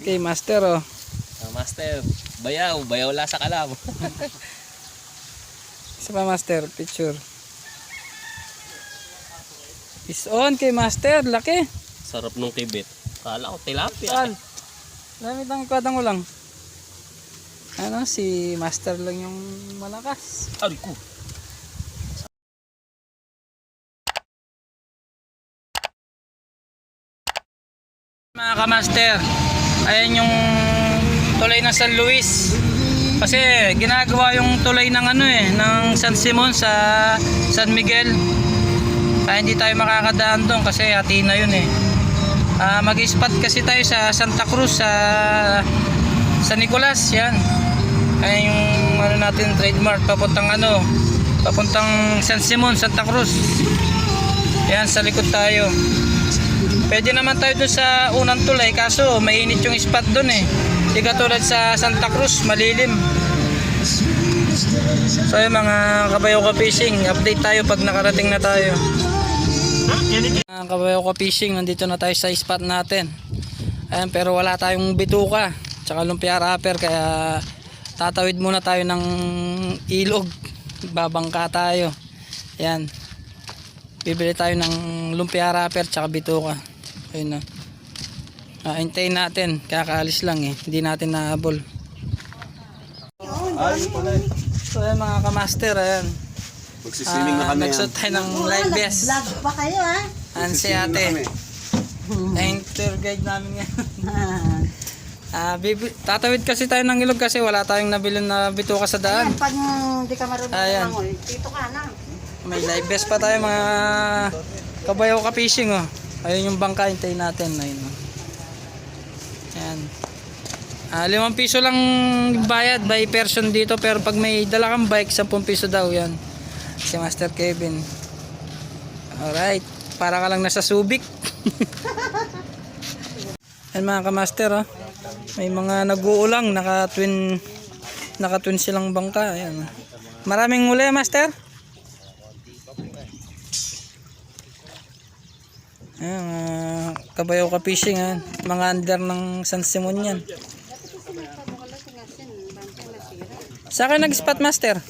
Okay, master oh. Ah, master, bayaw, bayaw la sa kalam. Isa pa master, picture. Is on kay master, laki. Sarap nung kibit. Kala ko tilapia. Saan? Dami tang kwadang ko lang. Ano, si master lang yung malakas. Ay ko. Mga kamaster, ayan yung tulay ng San Luis. Kasi ginagawa yung tulay ng ano eh, ng San Simon sa San Miguel. Kaya hindi tayo makakadaan doon kasi hati na yun eh. Ah, mag-spot kasi tayo sa Santa Cruz sa sa Nicolas, yan. Ayan yung ano natin trademark papuntang ano, papuntang San Simon, Santa Cruz. Yan sa likod tayo. Pwede naman tayo doon sa unang tulay kaso mainit yung spot doon eh. Di katulad sa Santa Cruz, malilim. So yung mga kabayo ka fishing, update tayo pag nakarating na tayo. Mga kabayo ka fishing, nandito na tayo sa spot natin. Ayan, pero wala tayong bituka, tsaka lumpia wrapper kaya tatawid muna tayo ng ilog. Babangka tayo. Ayan. Bibili tayo ng lumpia wrapper tsaka bituka. Ayun na. Ah, hintayin natin. Kakaalis lang eh. Hindi natin nahabol. So ayan mga kamaster, ayan. Magsiswimming na Ah, kami. Nagsuot tayo ng live vest. Vlog pa kayo ha? Ayan si ate. Ayan, tour guide namin ngayon. Ah, bibi- tatawid kasi tayo ng ilog kasi wala tayong nabili na bituka sa daan. Ayan, pag hindi ka marunong Ayan. dito ka na. May live vest pa tayo mga kabayaw ka fishing oh. Ayun yung bangka hintayin natin. Ayun oh. Ayan. Ah, limang piso lang bayad by person dito pero pag may dala kang bike 10 piso daw yan. Si Master Kevin. Alright. Para ka lang nasa Subic. Ayan mga kamaster oh. May mga nag-uulang naka twin naka twin silang bangka. Ayan. Maraming huli master? Ayan, mga kabayaw ka fishing ha. Mga under ng San Simon yan. Sa akin nag-spot master.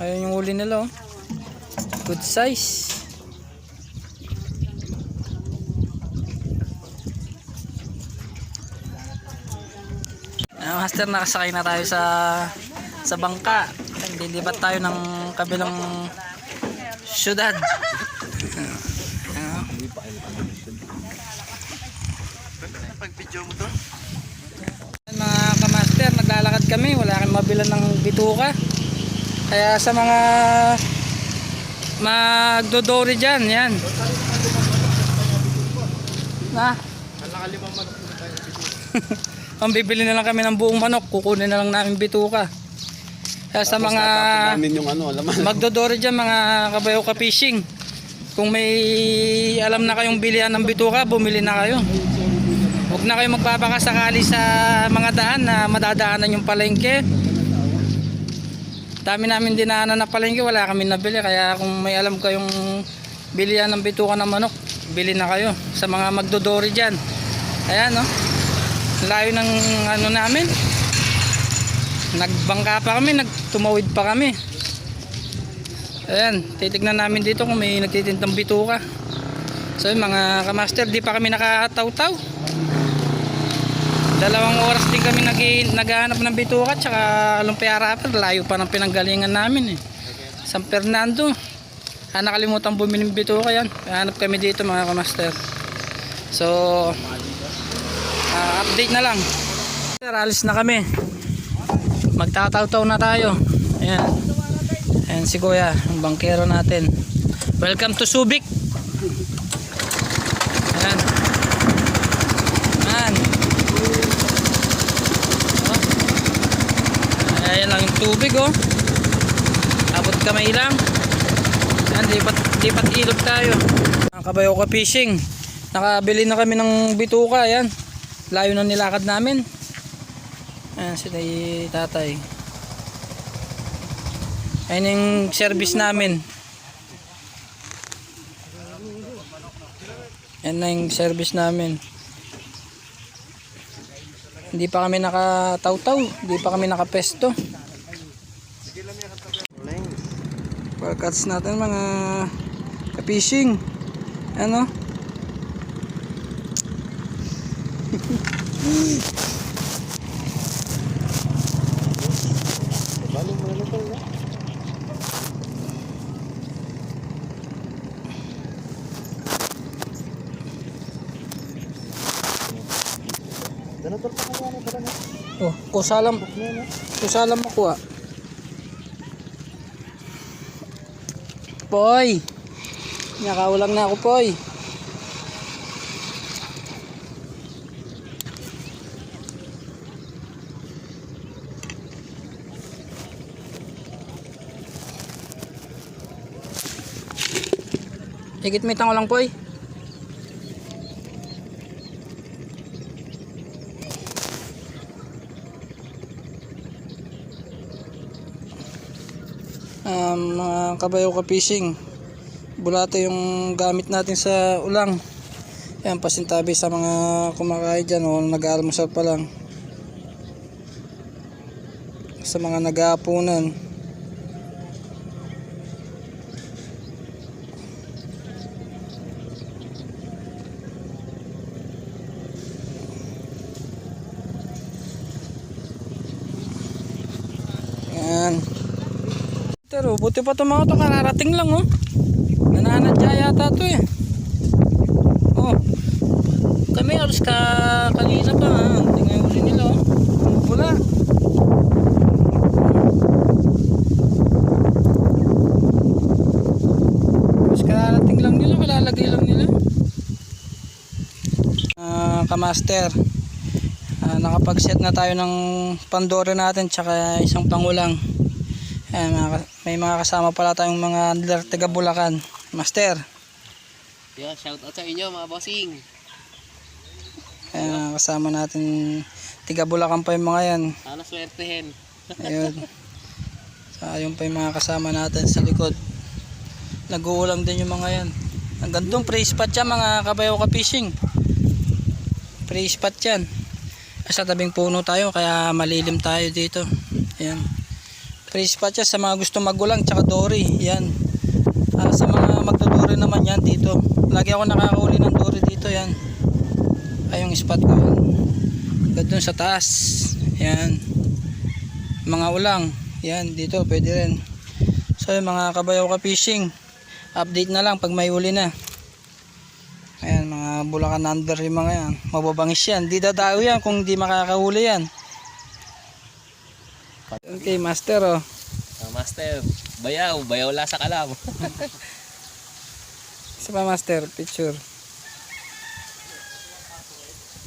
Ayun yung huli nila oh. Good size. Ah, master nakasakay na tayo sa sa bangka. Lilibat tayo ng kabilang syudad. Mga kamaster, naglalakad kami. Wala kang mabilan ng bituka. Kaya sa mga magdodori dyan, yan. Na? Ang bibili na lang kami ng buong manok, kukunin na lang namin bituka. Kaya sa mga namin yung ano, magdodori dyan mga kabayo ka fishing kung may alam na kayong bilihan ng bituka bumili na kayo. Huwag na kayo magpapakasakali sa mga daan na madadaanan yung palengke. Dami namin dinaanan na palengke wala kami nabili. Kaya kung may alam kayong bilihan ng bituka ng manok bili na kayo sa mga magdodori dyan. Ayan no? Layo ng ano namin. Nagbangka pa kami nagtumawid pa kami ayan titignan namin dito kung may nagtitintang bituka. So yun mga kamaster di pa kami nakataw-taw. Dalawang oras din kami nag naghahanap ng bituka tsaka lumpia wrapper layo pa ng pinanggalingan namin eh. San Fernando. Ah, nakalimutan bumili ng bituka yan. Hanap kami dito mga kamaster. So ah, update na lang. Alis na kami. Magtataw-taw na tayo. Ayan ayan si kuya ang bangkero natin. Welcome to Subic. Ayan. Ayan. Oh. ayan lang yung tubig oh. Abot kamay lang. Ayan lipat, lipat ilog tayo. Mga kabayo ka fishing. Nakabili na kami ng bituka ayan. Layo na nilakad namin. Ayan yung tatay. Ayan yung service namin. Ayan na yung service namin. Hindi pa kami nakataw-taw. Hindi pa kami nakapesto. Pagkats natin mga ka-fishing. Ano? Oh, kusalam. Kusalam makuha. Poy. Nakaulang na ako, Poy. Higit mitang ko lang, Poy. Mga kabayo ka fishing. Bulate yung gamit natin sa ulang. Yan pasintabi sa mga kumakain dyan o nag-aalmusal pa lang. Sa mga nag-aapunan yan pero buti pa itong mga to kararating lang oh. Nananadya yata to eh. Oh. Kami aros ka kanina pa ha. Tingnan yung uli nila oh. Wala. Aros kararating lang nila. Malalagay lang nila. Ah, kamaster. Ah, nakapag-set na tayo ng pandora natin tsaka isang pangulang. Ayan, mga, may mga kasama pala tayong mga dealer taga Bulacan. Master, Yan, shout out sa inyo mga bossing. ayan, mga kasama natin taga Bulacan pa yung mga yan. Sana swertehin. Ayun. So, ayun pa yung mga kasama natin sa likod. Nag-uulam din yung mga yan. Ang gantong pre spot yan mga kabayo ka fishing. Pre spot yan. Sa tabing puno tayo kaya malilim tayo dito. Ayan. Pre spot sa mga gusto magulang tsaka dory. Yan. Ah, sa mga magdodori naman yan dito. Lagi ako nakakahuli ng dory dito yan. Ay spot ko yan. Gandun sa taas. Yan mga ulang yan dito pwede rin so yung mga kabayaw ka fishing update na lang pag may uli na ayan mga bulakan under yung mga yan mababangis yan di dadayo yan kung di makakahuli yan okay master oh Ah, master, bayaw, bayaw wala sa kalam. isa pa master picture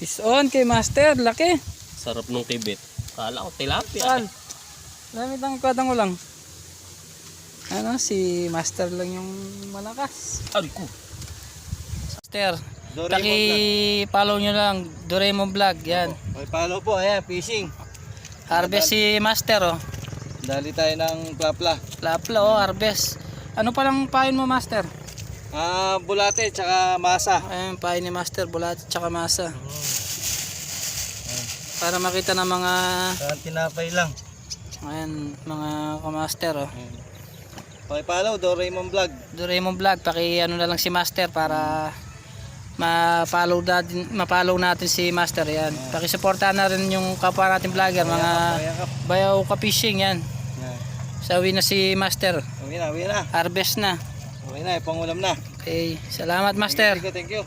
is on kay master laki Sarap nung kibit. Kala ko tilapia. Saan? Lamit ang ikwadang ulang. Ano, si Master lang yung malakas. Ay ko. Master, paki-follow nyo lang, Doraemon Vlog, yan. Okay, follow po, ayan, fishing. Harvest si Master, oh. Dali tayo ng plapla. Lapla, oh, harvest. Ano palang pain mo, Master? Ah, bulate, tsaka masa. Ayun, pain ni Master, bulat, tsaka masa. Para makita ng mga, Saan tinapay lang. ayan, mga kamaster, oh. Okay, follow, Doraemon Vlog. Doraemon Vlog, paki ano na lang si Master para ma-follow natin, ma-follow natin si Master yan. Paki-suportahan na rin yung kapwa natin vlogger, mga Bayakap. bayaw ka fishing yan. Yan. Sawi na si Master, Okay na, okay na. harvest na. Okay na, ipangulam na. Okay, salamat Master. Thank you, thank you.